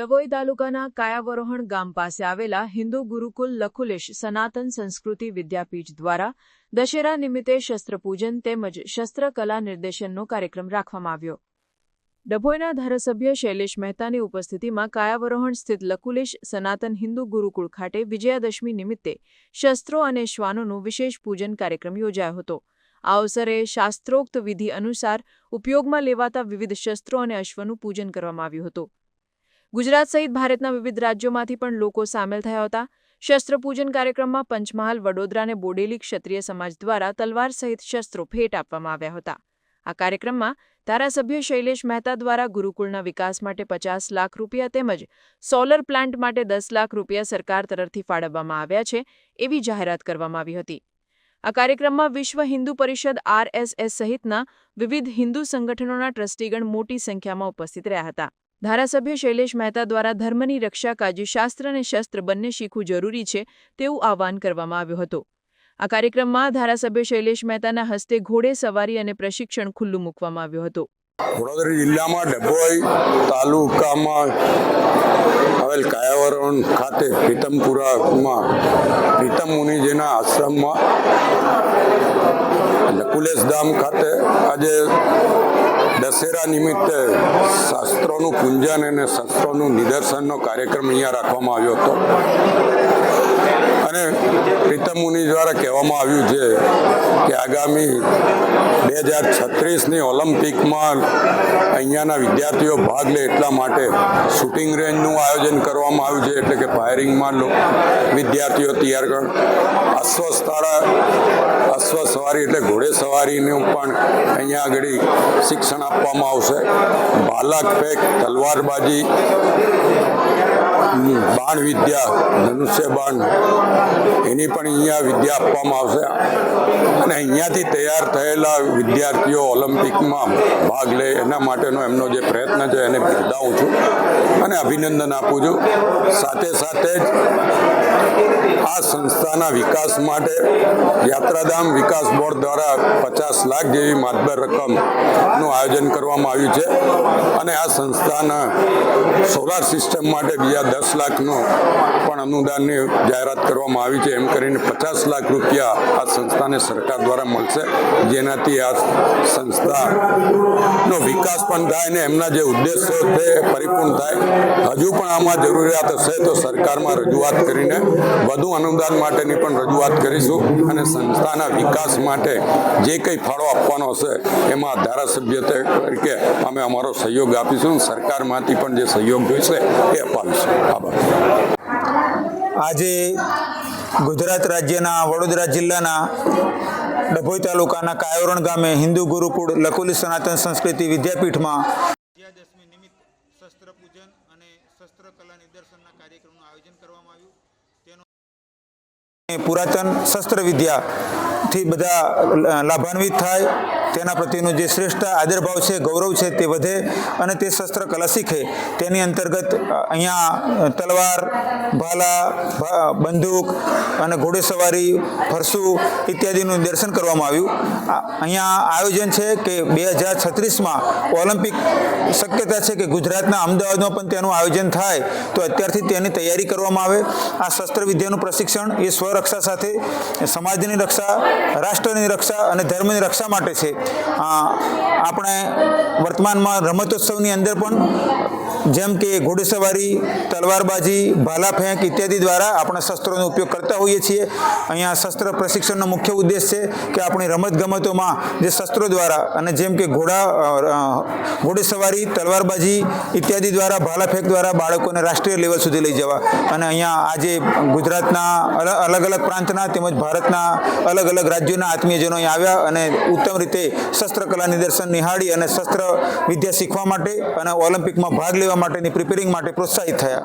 ડભોઈ તાલુકાના કાયાવરોહણ ગામ પાસે આવેલા હિન્દુ ગુરુકુલ લખુલેશ સનાતન સંસ્કૃતિ વિદ્યાપીઠ દ્વારા દશેરા નિમિત્તે શસ્ત્રપૂજન તેમજ શસ્ત્રકલા નિર્દેશનનો કાર્યક્રમ રાખવામાં આવ્યો. ડભોઈના ધારાસભ્ય શૈલેષ મહેતાની ઉપસ્થિતિમાં કાયાવરોહણ સ્થિત લકુલેશ સનાતન હિન્દુ ગુરુકુળ ખાતે વિજયાદશમી નિમિત્તે શસ્ત્રો અને શ્વાનોનું વિશેષ પૂજન કાર્યક્રમ યોજાયો હતો. આ અવસરે શાસ્ત્રોક્ત વિધિ અનુસાર ઉપયોગમાં લેવાતા વિવિધ શસ્ત્રો અને અશ્વનું પૂજન કરવામાં આવ્યું હતું. ગુજરાત સહિત ભારતના વિવિધ રાજ્યોમાંથી પણ લોકો સામેલ થયા હતા. શસ્ત્રપૂજન કાર્યક્રમમાં પંચમહાલ વડોદરાને બોડેલી ક્ષત્રિય સમાજ દ્વારા તલવાર સહિત શસ્ત્રો ભેટ આપવામાં આવ્યા હતા. આ કાર્યક્રમમાં ધારાસભ્ય શૈલેષ મહેતા દ્વારા ગુરુકુળના વિકાસ માટે પચાસ લાખ રૂપિયા તેમજ સોલર પ્લાન્ટ માટે દસ લાખ રૂપિયા સરકાર તરફથી ફાળવવામાં આવ્યા છે એવી જાહેરાત કરવામાં આવી હતી. આ કાર્યક્રમમાં વિશ્વ હિન્દુ પરિષદ આરએસએસ સહિતના વિવિધ હિન્દુ સંગઠનોના ટ્રસ્ટીગણ મોટી સંખ્યામાં ઉપસ્થિત રહ્યા હતા. ધારાસભ્ય શૈલેષ મહેતા દ્વારા ધર્મની રક્ષા કાજી શાસ્ત્ર અને શસ્ત્ર બંને શીખવું જરૂરી છે તેવું આહવાન કરવામાં આવ્યું હતું. આ કાર્યક્રમમાં ધારાસભ્ય શૈલેષ મહેતાના હસ્તે ઘોડે સવારી અને પ્રશિક્ષણ ખુલ્લું મૂકવામાં આવ્યું હતું. વડોદરા જિલ્લામાં ડભોઈ તાલુકામાં આવેલ કાયાવરણ ખાતે પ્રીતમપુરામાં પ્રીતમ મુનિજીના આશ્રમમાં નકુલેશ ધામ ખાતે આજે દશેરા નિમિત્તે શાસ્ત્રોનું પૂંજન અને શસ્ત્રોનું નિદર્શનનો કાર્યક્રમ અહીંયા રાખવામાં આવ્યો હતો. અને પ્રીતમ મુનિ દ્વારા કહેવામાં આવ્યું છે કે આગામી બે હજાર છત્રીસની ઓલિમ્પિકમાં અહીંયાના વિદ્યાર્થીઓ ભાગ લે એટલા માટે શૂટિંગ રેન્જનું આયોજન કરવામાં આવ્યું છે એટલે કે ફાયરિંગમાં વિદ્યાર્થીઓ તૈયાર કર અશ્વસ્થાળા અશ્વ સવારી એટલે ઘોડે સવારીનું પણ અહીંયા આગળ શિક્ષણ આપવામાં આવશે. બાલક ફેંક તલવારબાજી બાણ વિદ્યા ધનુષ્ય બાણ એની પણ અહીંયા વિદ્યા આપવામાં આવશે. અને અહીંયાથી તૈયાર થયેલા વિદ્યાર્થીઓ ઓલિમ્પિકમાં ભાગ લે, એના માટેનો એમનો જે પ્રયત્ન છે, એને બિરદાવું છું અને અભિનંદન આપું છું. સાથે સાથે જ આ સંસ્થાના વિકાસ માટે યાત્રાધામ વિકાસ બોર્ડ દ્વારા પચાસ લાખ જેવી માતબર રકમનું આયોજન કરવામાં આવ્યું છે. અને આ સંસ્થાના સોલાર સિસ્ટમ માટે બીજા દસ લાખનું પણ અનુદાનની જાહેરાત કરવામાં આવી છે. એમ કરીને પચાસ લાખ રૂપિયા આ સંસ્થાને સરકાર દ્વારા મળશે. જેનાથી આ સંસ્થાનો વિકાસ પણ થાય ને એમના જે ઉદ્દેશો તે પરિપૂર્ણ થાય. હજુ પણ આમાં જરૂરિયાત હશે તો સરકારમાં રજૂઆત કરીને વધુ અનુદાન માટેની પણ રજૂઆત કરીશું અને સંસ્થાના વિકાસ માટે જે કંઈ ફાળો આપવાનો હશે એમાં ધારાસભ્ય તરીકે અમે અમારો સહયોગ આપીશું સરકારમાંથી પણ જે સહયોગ જોઈશે એ અપાવીશું. આભાર આજે ગુજરાત રાજ્યના વડોદરા જિલ્લાના ડભોઈ તાલુકાના કાયોરણ ગામે હિન્દુ ગુરુકુળ લકુલી સનાતન સંસ્કૃતિ વિદ્યાપીઠમાં વિજયાદશમી નિમિત્ત શસ્ત્ર પૂજન અને શસ્ત્ર કલા નિદર્શનના કાર્યક્રમનું આયોજન કરવામાં આવ્યું. તેનો પુરાતન શસ્ત્ર વિદ્યાથી બધા લાભાન્વિત થાય તેના પ્રત્યેનો જે શ્રેષ્ઠ આદરભાવ છે, ગૌરવ છે તે વધે અને તે શસ્ત્ર કલા શીખે. તેની અંતર્ગત અહીંયા તલવાર, ભાલા બંદૂક અને ઘોડેસવારી, ફરસુ ઇત્યાદિનું દર્શન કરવામાં આવ્યું. અહીંયા આયોજન છે કે બે હજાર છત્રીસમાં ઓલિમ્પિક શક્યતા છે કે ગુજરાતના અમદાવાદમાં પણ તેનું આયોજન થાય, તો અત્યારથી તેની તૈયારી કરવામાં આવે. આ શસ્ત્ર વિદ્યાનું પ્રશિક્ષણ એ સ્વરક્ષા સાથે, સમાજની રક્ષા, રાષ્ટ્રની રક્ષા અને ધર્મની રક્ષા માટે છે. આપણે વર્તમાનમાં રમતોત્સવની અંદર પણ જેમ કે ઘોડેસવારી, તલવારબાજી ભાલા ફેંક ઇત્યાદિ દ્વારા આપણે શસ્ત્રોનો ઉપયોગ કરતા હોઈએ છીએ. અહીંયા શસ્ત્ર પ્રશિક્ષણનો મુખ્ય ઉદ્દેશ છે કે આપણી રમતગમતોમાં જે શસ્ત્રો દ્વારા અને જેમ કે ઘોડા ઘોડેસવારી, તલવારબાજી ઇત્યાદિ દ્વારા ભાલા ફેંક દ્વારા બાળકોને રાષ્ટ્રીય લેવલ સુધી લઈ જવા. અને અહીંયા આજે ગુજરાતના અલ- અલગ અલગ પ્રાંતના તેમજ ભારતના અલગ અલગ રાજ્યોના આત્મીયજનો અહીં આવ્યા અને ઉત્તમ રીતે શસ્ત્રકલા નિદર્શન નિહાળી અને શસ્ત્ર વિદ્યા શીખવા માટે અને ઓલિમ્પિકમાં ભાગ લેવા માટેની પ્રિપેરિંગ માટે પ્રોત્સાહિત થયા.